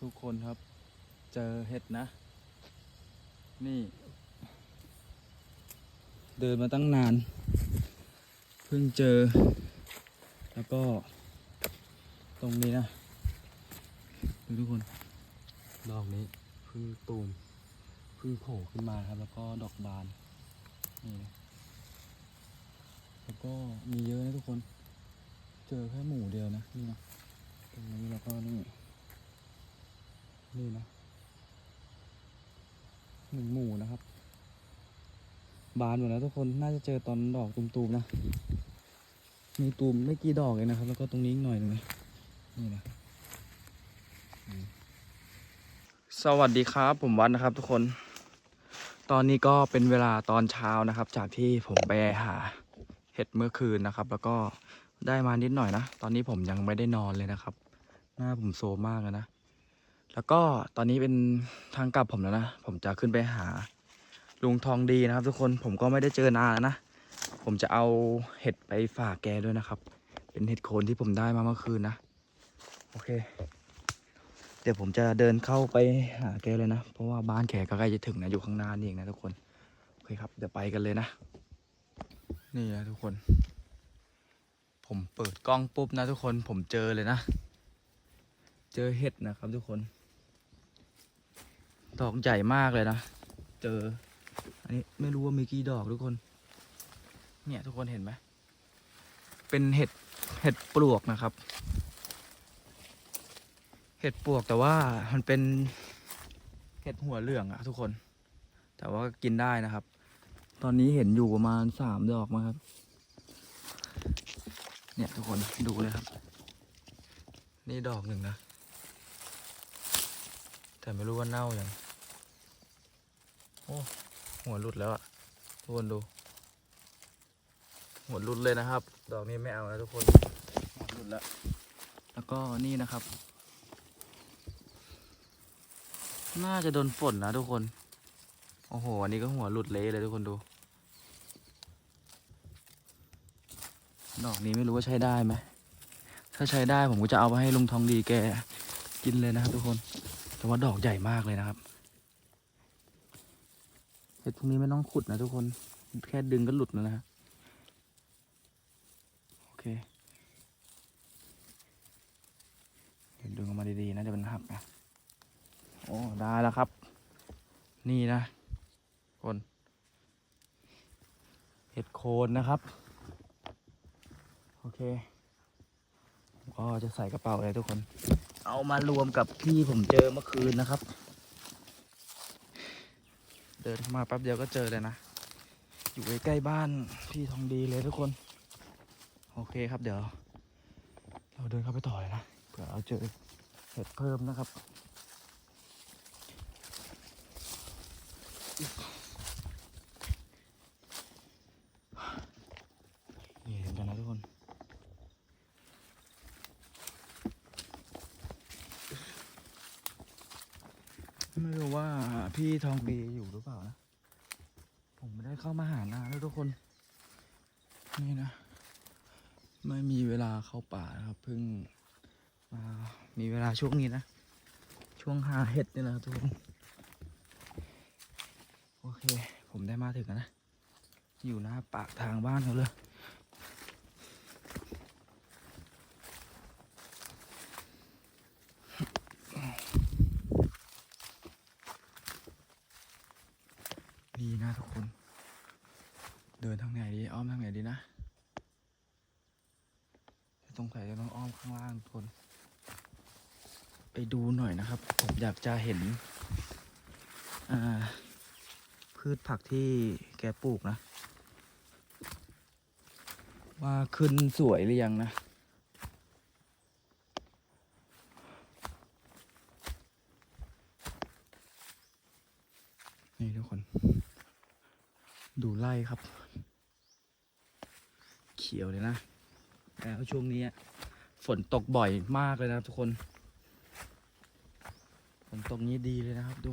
ทุกคนครับ เจอเห็ดนะ นี่ เดินมาตั้งนาน เพิ่งเจอ แล้วก็ตรงนี้นะ ดูทุกคนดอกนี้เพิ่งตูมเพิ่งโผล่ขึ้นมาครับ แล้วก็ดอกบาน นี่นะแล้วก็มีเยอะนะทุกคน เจอแค่หมู่เดียวนะ นี่นะตรงนี้แล้วก็นี่ นี่นะหนึ่งหมู่นะครับ บานหมดแล้วทุกคนน่าจะเจอตอนดอกตูมๆนะ มีตูมไม่กี่ดอกเองนะครับ แล้วก็ตรงนี้อีกหน่อยหนึงนะนี่นะสวัสดีครับ ผมวัดนะครับ ทุกคน ตอนนี้ก็เป็นเวลาตอนเช้านะครับ จากที่ผมไปหาเห็ดเมื่อคืนนะครับ แล้วก็ได้มานิดหน่อยนะ ตอนนี้ผมยังไม่ได้นอนเลยนะครับ หน้าผมโซมมากเลยนะ แล้วก็ตอนนี้เป็นทางกลับผมแล้วนะ ผมจะขึ้นไปหาลุงทองดีนะครับ ทุกคนผมก็ไม่ได้เจอนานแล้วนะ ผมจะเอาเห็ดไปฝากแกด้วยนะครับ เป็นเห็ดโคนที่ผมได้มาเมื่อคืนนะ โอเค เดี๋ยวผมจะเดินเข้าไปหาแกเลยนะ เพราะว่าบ้านแกก็ใกล้จะถึงนะอยู่ข้างหน้านี่เองนะทุกคน โอเคครับ เดี๋ยวไปกันเลยนะ นี่นะทุกคน ผมเปิดกล้องปุ๊บนะทุกคน ผมเจอเลยนะ เจอเห็ดนะครับทุกคน ดอกใหญ่มากเลยนะ เจอ อันนี้ไม่รู้ว่ามีกี่ดอกทุกคน เนี่ยทุกคนเห็นไหม เป็นเห็ด เห็ดปลวกนะครับ เห็ดปลวกแต่ว่ามันเป็น เห็ดหัวเหลืองอะทุกคน แต่ว่ากินได้นะครับ ตอนนี้เห็นอยู่ประมาณสามดอกมาครับ เนี่ยทุกคนดูเลยครับ นี่ดอกหนึ่งนะ แต่ไม่รู้ว่าเน่าอย่าง โอ้หัวหลุดแล้วอะทุกคนดูหัวหลุดเลยนะครับ ดอกนี้ไม่เอานะทุกคนหัวหลุดแล้ว แล้วก็นี่นะครับ น่าจะโดนฝนนะทุกคน โอ้โห อันนี้ก็หัวหลุดเละเลยทุกคนดู ดอกนี้ไม่รู้ว่าใช้ได้ไหม ถ้าใช้ได้ผมก็จะเอาไปให้ลุงทองดีแกกินเลยนะครับทุกคน แต่ว่าดอกใหญ่มากเลยนะครับ เห็ดพวกนี้ไม่ต้องขุดนะทุกคน แค่ดึงก็หลุดแล้วนะฮะโอเค เดี๋ยวดึงออกมาดีๆนะเดี๋ยวมันหักนะโอ้ได้แล้วครับ นี่นะ คนเห็ดโคนนะครับ โอเคก็จะใส่กระเป๋าเลยทุกคน เอามารวมกับที่ผมเจอเมื่อคืนนะครับ เดินเข้ามาแป๊บเดียวก็เจอเลยนะ อยู่ใกล้ๆบ้านพี่ทองดีเลยทุกคน โอเคครับเดี๋ยว เราเดินเข้าไปต่อเลยนะเผื่อเราเจอเห็ดเพิ่มนะครับนี่เห็นกันนะทุกคนไม่รู้ว่าพี่ทองดี รือเปล่านะ ผมไม่ได้เข้ามาหานานแล้วทุกคน นี่นะ ไม่มีเวลาเข้าป่านะครับเพิ่งมามีเวลาช่วงนี้นะ ช่วงหาเห็ดนี่แหละทุกคน โอเค ผมได้มาถึงแล้วนะ อยู่หน้าปากทางบ้านเขาเลย นี่นะทุกคน เดินทางไหนดี อ้อมทางไหนดีนะตรงไหนจะต้องอ้อมข้างล่างทุกคน ไปดูหน่อยนะครับ ผมอยาก จะเห็นพืชผักที่แกปลูกนะ ว่าขึ้นสวยหรือยังนะนี่ทุกคน ดูไล่ครับ เขียวเลยนะ แล้วช่วงนี้ฝนตกบ่อยมากเลยนะทุกคน นตกนี้ดีเลยนะครับดู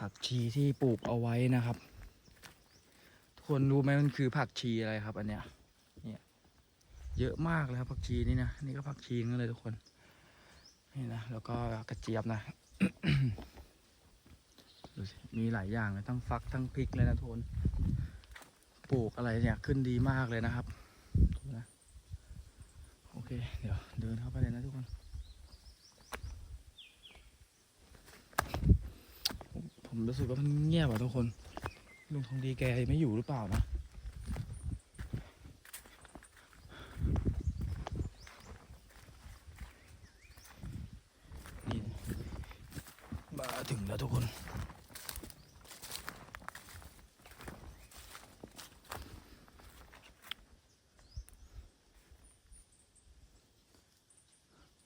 ผักชีที่ปลูกเอาไว้นะครับทุกคนรู้ไหมมันคือผักชีอะไรครับ อันเนี้ยเนี่ยเยอะมากเลยครับผักชีนี่นะนี่ก็ผักชีนั่นเลยทุกคนนี่นะแล้วก็กระเจี๊ยบนะดูสิมีหลายอย่างเลยทั้งฟักทั้งพริกเลยนะทุกคนปลูกอะไรเนี่ยขึ้นดีมากเลยนะครับนะโอเค เดี๋ยวเดินเข้าไปเลยนะทุกคน ผมรู้สึกว่ามันเงียบอะทุกคนลุงทองดีแกไม่อยู่หรือเปล่านะ นี่มาถึงแล้วทุกคน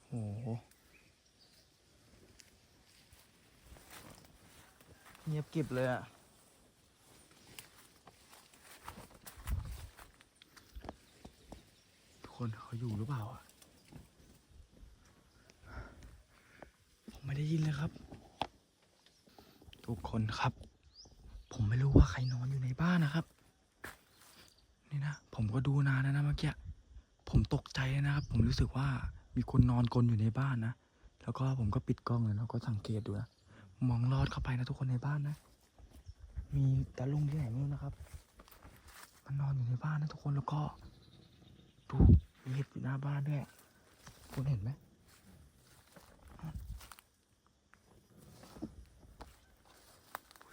โอ้โห เงียบ กิบเลยอะทุกคนเขาอยู่หรือเปล่าอะผมไม่ได้ยินเลยครับ ทุกคนครับ ผมไม่รู้ว่าใครนอนอยู่ในบ้านนะครับ นี่นะ ผมก็ดูนานแล้วนะเมื่อกี้ผมตกใจนะครับ ผมรู้สึกว่ามีคนนอนกลนอยู่ในบ้านนะ แล้วก็ผมก็ปิดกล้องเลยแล้วก็สังเกตดูนะ มองลอดเข้าไปนะทุกคนในบ้านนะ มีตาลุงที่ไหนไม่รู้นะครับ มันนอนอยู่ในบ้านนะทุกคนแล้วก็ดูมีเห็ดอยู่หน้าบ้านด้วยคุณเห็นไหม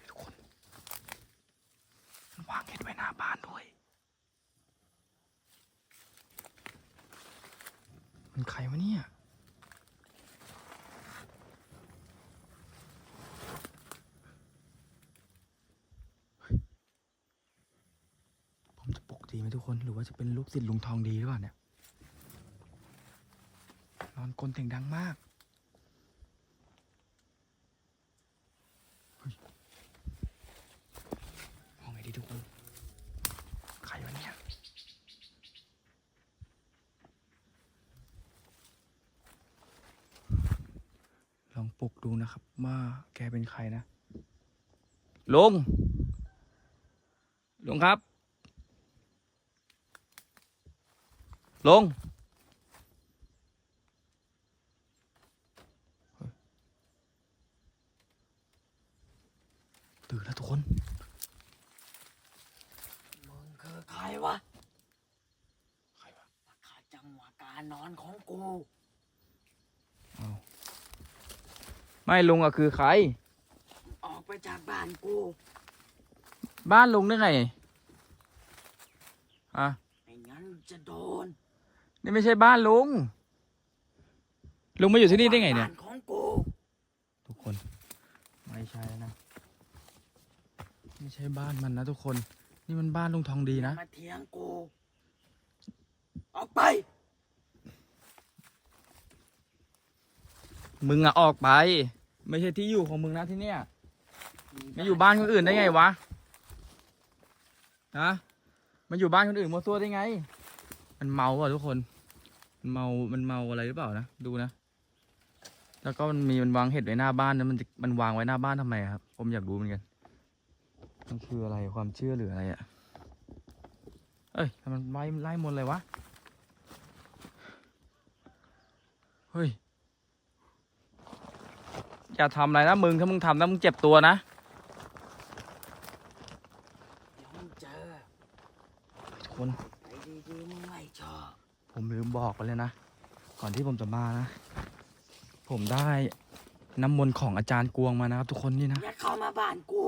ทุกคนมันวางเห็ดไว้หน้าบ้านด้วย มันใครวะเนี่ย ผมจะปลุกดีไหม ทุกคนหรือว่าจะเป็นลูกศิษย์ลุงทองดีหรือเปล่าเนี่ยนอนกลนเสียงดังมากมองไงดีทุกคนใครวะเนี่ยลองปลุกดูนะครับว่าแกเป็นใครนะลุงลุงครับ ลุงเฮ้ยตื่นแล้วทุกคน มึงคือใครวะ ใครวะมาขัดจังหวะการนอนของกูเอาไม่ลุงอะคือใคร ออกไปจากบ้านกู บ้านลุงได้ไงอะไม่งั้นจะโดน นี่ไม่ใช่บ้านลุง ลุงมาอยู่ที่นี่ได้ไงเนี่ย บ้านของกูทุกคน ไม่ใช่นะ ไม่ใช่บ้านมันนะทุกคน นี่มันบ้านลุงทองดีนะ มาเถียงกู ออกไป มึงอะออกไป ไม่ใช่ที่อยู่ของมึงนะที่เนี่ยมาอยู่บ้านคนอื่นได้ไงวะ ฮะมาอยู่บ้านคนอื่นมัวซั่วได้ไง มันเมาอะทุกคนมันเมา มันเมาอะไรหรือเปล่านะ ดูนะ แล้วก็มันมีมันวางเห็ดไว้หน้าบ้านนะมันจะมันวางไว้หน้าบ้านทำไมอะครับ ผมอยากรู้เหมือนกัน มันคืออะไรความเชื่อหรืออะไรอะเอ้ยทำไมมันไล่ไล่มนต์เลยวะ เฮ้ย อย่าทำอะไรนะมึง ถ้ามึงทำนะมึงเจ็บตัวนะเดี๋ยวมึงเจอทุกคน ไปดีๆมึงไม่ชอบ ผมลืมบอกไปเลยนะ ก่อนที่ผมจะมานะ ผมได้น้ำมนต์ของอาจารย์กวงมานะครับ ทุกคนนี่นะอย่าเข้ามาบ้านกู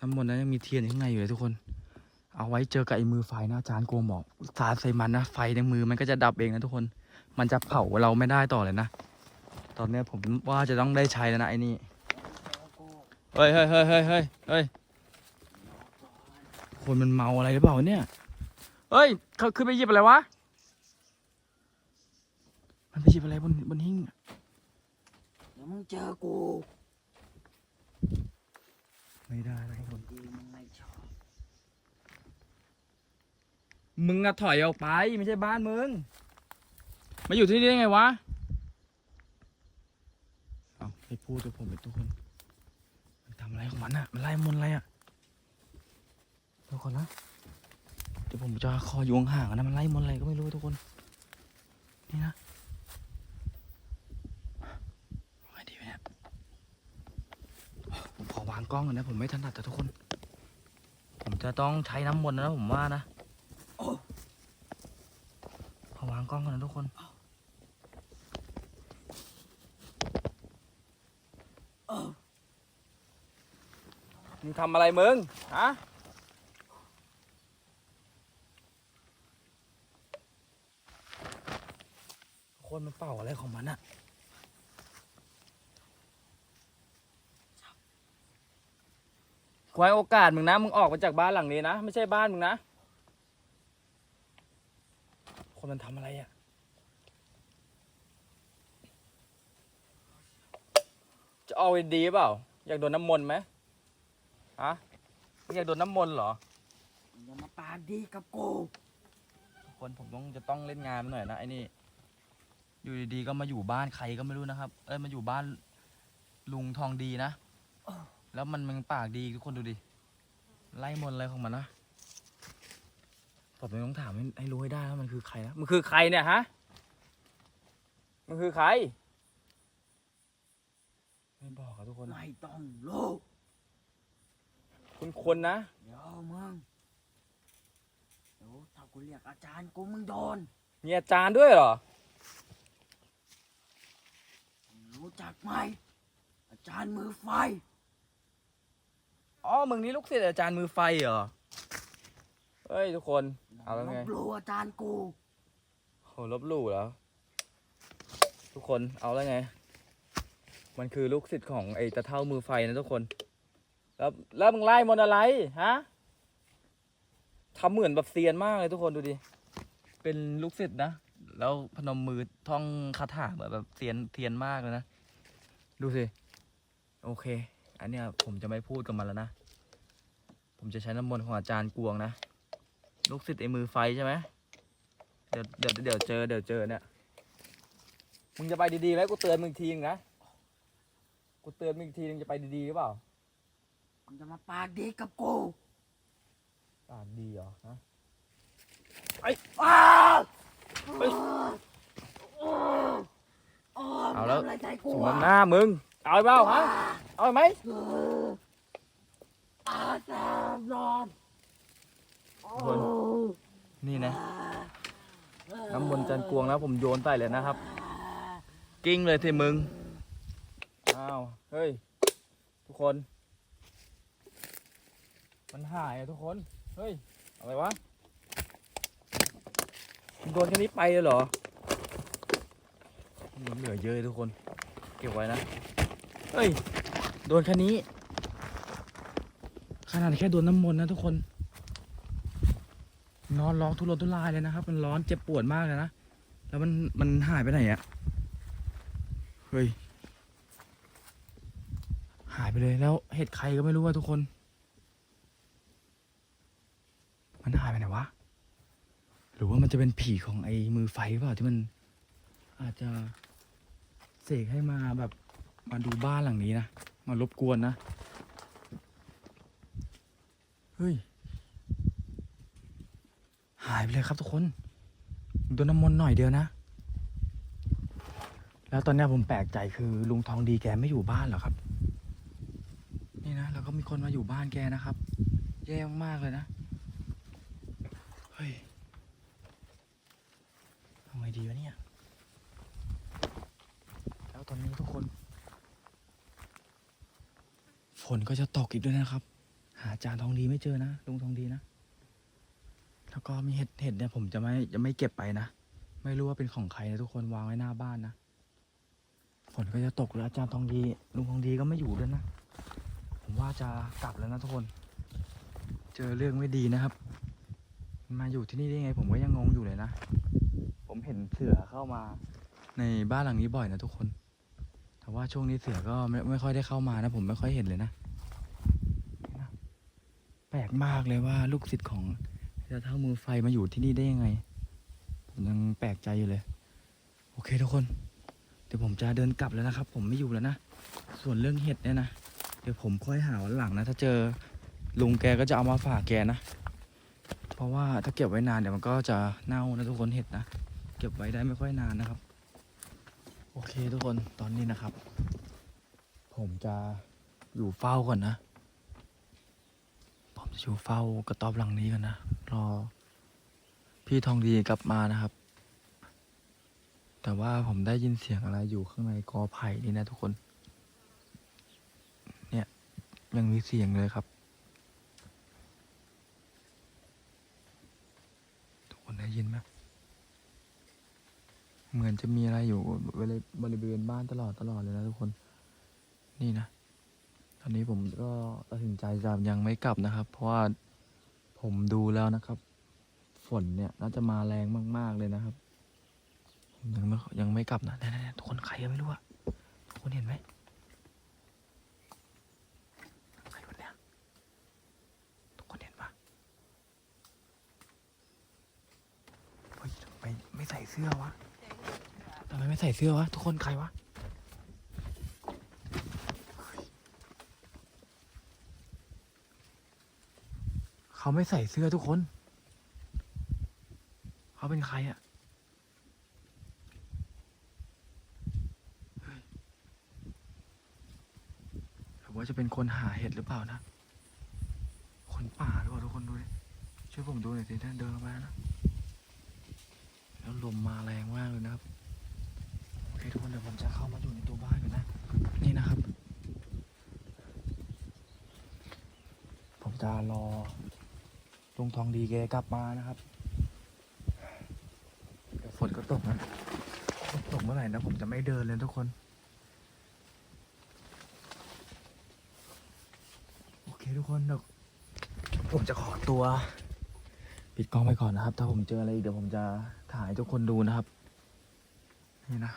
น้ำมนต์นั้นยังมีเทียนอยู่ข้างในอยู่เลยทุกคน เอาไว้เจอกับไอ้มือไฟนะอาจารย์กวงบอกสาดใส่มันนะไฟในมือมันก็จะดับเองนะทุกคน มันจะเผาเราไม่ได้ต่อเลยนะ ตอนเนี้ยผมว่าจะต้องได้ใช้แล้วนะไอ้นี่เจอกูเฮ้ยเฮ้ยเฮ้ยเฮ้ยเฮ้ยเฮ้ยคนมันเมาอะไรหรือเปล่าเนี่ย เฮ้ยเขาขึ้นไปหยิบอะไรวะ มันไปหยิบอะไรบนบนหิ้งเดี๋ยวมึงเจอกูไม่ได้นะทุกคนดีมึงไม่ชอบมึงอะถอยออกไปไม่ใช่บ้านมึง มาอยู่ที่นี่ได้ไงวะ เอาให้พูดกับผมเป็นทุกคน มันทำอะไรของมันอะมันไล่มนต์อะไรอะทุกคนนะ เดี๋ยวผมจะคออยู่ห่างนะมันไล่มนอะไรก็ไม่รู้ทุกคน นี่นะไงดีไหมนี่ยผมขอวางกล้องก่อนนะผมไม่ถนัดแต่ทุกคน ผมจะต้องใช้น้ำมนนะผมว่านะขอวางกล้องก่อนนะทุกคนมึงทำอะไรมึงฮะ คนมันเป่าอะไรของมันอะควายโอกาสมึงนะ มึงออกมาจากบ้านหลังนี้นะ ไม่ใช่บ้านมึงนะ คนมันทำอะไรอะจะเอาดีๆเปล่า อยากโดนน้ำมนต์ไหมฮะมึงอยากโดนน้ำมนต์เหรอมึงอย่ามาปากดีกับกูทุกคนผมต้องจะต้องเล่นงานมันหน่อยนะไอ้นี่ อยู่ดีๆก็มาอยู่บ้านใครก็ไม่รู้นะครับ เอ้ยมาอยู่บ้านลุงทองดีนะ แล้วมันมันปากดีทุกคนดูดิ ไล่มนต์อะไรของมันนะผมต้องถามให้ให้รู้ให้ได้ว่ามันคือใครนะ มันคือใครเนี่ยฮะ มันคือใคร ไม่บอกอะทุกคน ไม่ต้องรู้คุณคนนะ เดี๋ยวมึงเดี๋ยวถ้ากูเรียกอาจารย์กูมึงโดน มีอาจารย์ด้วยเหรอ มึง รู้จักไหม อาจารย์มือไฟ อ๋อ มึงนี่ลูกศิษย์อาจารย์มือไฟเหรอ เฮ้ยทุกคน เอาแล้วไงลบหลู่อาจารย์กูโหลบหลู่แล้ว ทุกคน เอาแล้วไง มันคือลูกศิษย์ของไอ้ตะเท่ามือไฟนะทุกคน แล้วแล้วมึงไล่มนต์อะไรฮะทำเหมือนแบบเซียนมากเลยทุกคนดูดิ เป็นลูกศิษย์นะ แล้วพนมมือท่องคาถาเหมือนแบบเซียนเทียนมากเลยนะ ดูสิ โอเค อันเนี้ยผมจะไม่พูดกับมันแล้วนะ ผมจะใช้น้ำมนต์ของอาจารย์กวงนะ ลูกศิษย์ไอ้มือไฟใช่ไหมเดี๋ยวเดี๋ยวเดี๋ยวเจอเดี๋ยวเจอเนี่ย มึงจะไปดีๆไหมกูเตือนมึงอีกทีนึงนะ กูเตือนมึงอีกทีนึงจะไปดีๆหรือเปล่า มึงจะมาปากดีกับกู ปากดีเหรอฮะอ้าว เฮ้ยอ้เอาแล้วมึงทำอะไรใจกูสมอะน้ำหน้ามึง เอาไปเปล่าฮะ เอาไปไหมเอออาจารย์นอนโอ้คนนี่นะ น้ำมนต์จันกวงแล้วผมโยนใส่เลยนะครับ กิ้งเลยที่มึง อ้าว เฮ้ย ทุกคน มันหายอะทุกคน เฮ้ย อะไรวะมึง โดนแค่นี้ไปเลยเหรอมันเหลือเยอะเลยทุกคน เก็บไว้นะ เฮ้ย โดนแค่นี้ ขนาดแค่โดนน้ำมนต์นะทุกคน นอนร้องทุรนทุรายเลยนะครับ มันร้อนเจ็บปวดมากเลยนะ แล้วมันมันหายไปไหนอะเฮ้ย หายไปเลยแล้วเห็ดใครก็ไม่รู้ว่าทุกคน มันหายไปไหนวะ หรือว่ามันจะเป็นผีของไอ้มือไฟเปล่าที่มันอาจจะเสกให้มาแบบมาดูบ้านหลังนี้นะ มารบกวนนะ เฮ้ย หายไปเลยครับทุกคนโดนน้ำมนต์หน่อยเดียวนะ แล้วตอนนี้ผมแปลกใจคือลุงทองดีแกไม่อยู่บ้านหรอครับ นี่นะแล้วก็มีคนมาอยู่บ้านแกนะครับ แย่มากเลยนะ เฮ้ย งดีวะเนี่ย แล้วตอนนี้ทุกคน ฝนก็จะตกอีกด้วยนะครับ หาอาจารย์ทองดีไม่เจอนะลุงทองดีนะ แล้วก็มีเห็ดเห็ดเนี่ยผมจะไม่จะไม่เก็บไปนะ ไม่รู้ว่าเป็นของใครนะทุกคนวางไว้หน้าบ้านนะ ฝนก็จะตกแล้วอาจารย์ทองดี ลุงทองดีก็ไม่อยู่ด้วยนะ ผมว่าจะกลับแล้วนะทุกคน เจอเรื่องไม่ดีนะครับ มาอยู่ที่นี่ได้ไงผมก็ยังงงอยู่เลยนะ ผมเห็นเสือเข้ามา ในบ้านหลังนี้บ่อยนะทุกคน แต่ว่าช่วงนี้เสือก็ไม่ไม่ค่อยได้เข้ามานะ ผมไม่ค่อยเห็นเลยนะนะแปลกมากเลยว่าลูกศิษย์ของจะเท่ามือไฟมาอยู่ที่นี่ได้ยังไง ผมยังแปลกใจอยู่เลย โอเคทุกคน เดี๋ยวผมจะเดินกลับแล้วนะครับ ผมไม่อยู่แล้วนะ ส่วนเรื่องเห็ดเนี่ยนะ เดี๋ยวผมค่อยหาวันหลังนะ ถ้าเจอลุงแกก็จะเอามาฝากแกนะ เพราะว่าถ้าเก็บไว้นานเดี๋ยวมันก็จะเน่านะทุกคนเห็ดนะ เก็บไว้ได้ไม่ค่อยนานนะครับ โอเคทุกคนตอนนี้นะครับ ผมจะอยู่เฝ้าก่อนนะ ผมจะอยู่เฝ้ากระต๊อบหลังนี้กันนะ รอพี่ทองดีกลับมานะครับ แต่ว่าผมได้ยินเสียงอะไรอยู่ข้างในกอไผ่นี่นะทุกคน เนี่ยยังมีเสียงเลยครับทุกคนได้ยินไหม เหมือนจะมีอะไรอยู่บริบริเวณบ้านตลอดตลอดเลยนะทุกคน นี่นะ ตอนนี้ผมก็ตัดสินใจจะยังไม่กลับนะครับ เพราะว่าผมดูแล้วนะครับ ฝนเนี่ยน่าจะมาแรงมาก ๆเลยนะครับ ผมยังไม่ยังไม่กลับนะแน่ๆทุกคนใครก็ไม่รู้อะทุกคนเห็นไหมใครคนเนี้ยทุกคนเห็นปะเฮ้ยทำไมไม่ใส่เสื้อวะ ทำไมไม่ใส่เสื้อวะ ทุกคนใครวะเขาไม่ใส่เสื้อทุกคน เขาเป็นใครอะเฮ้ยหรือว่าจะเป็นคนหาเห็ดหรือเปล่านะ คนป่าหรือเปล่าทุกคนดูดิ ช่วยผมดูหน่อยสิถ้านเดินมานะ แล้วลมมาแรงมากเลยนะครับ ทุกคนเดี๋ยวผมจะเข้ามาอยู่ในตัวบ้านกันนะ นี่นะครับ ผมจะรอลุงทองดีแกกลับมานะครับเดี๋ยวฝนก็ตกนะฝนตกเมื่อไหร่นะผมจะไม่เดินเลยทุกคน โอเคทุกคนเดี๋ยวผมจะขอตัว ปิดกล้องไปก่อนนะครับ ถ้าผมเจออะไรอีกเดี๋ยวผมจะถ่ายทุกคนดูนะครับ นี่นะ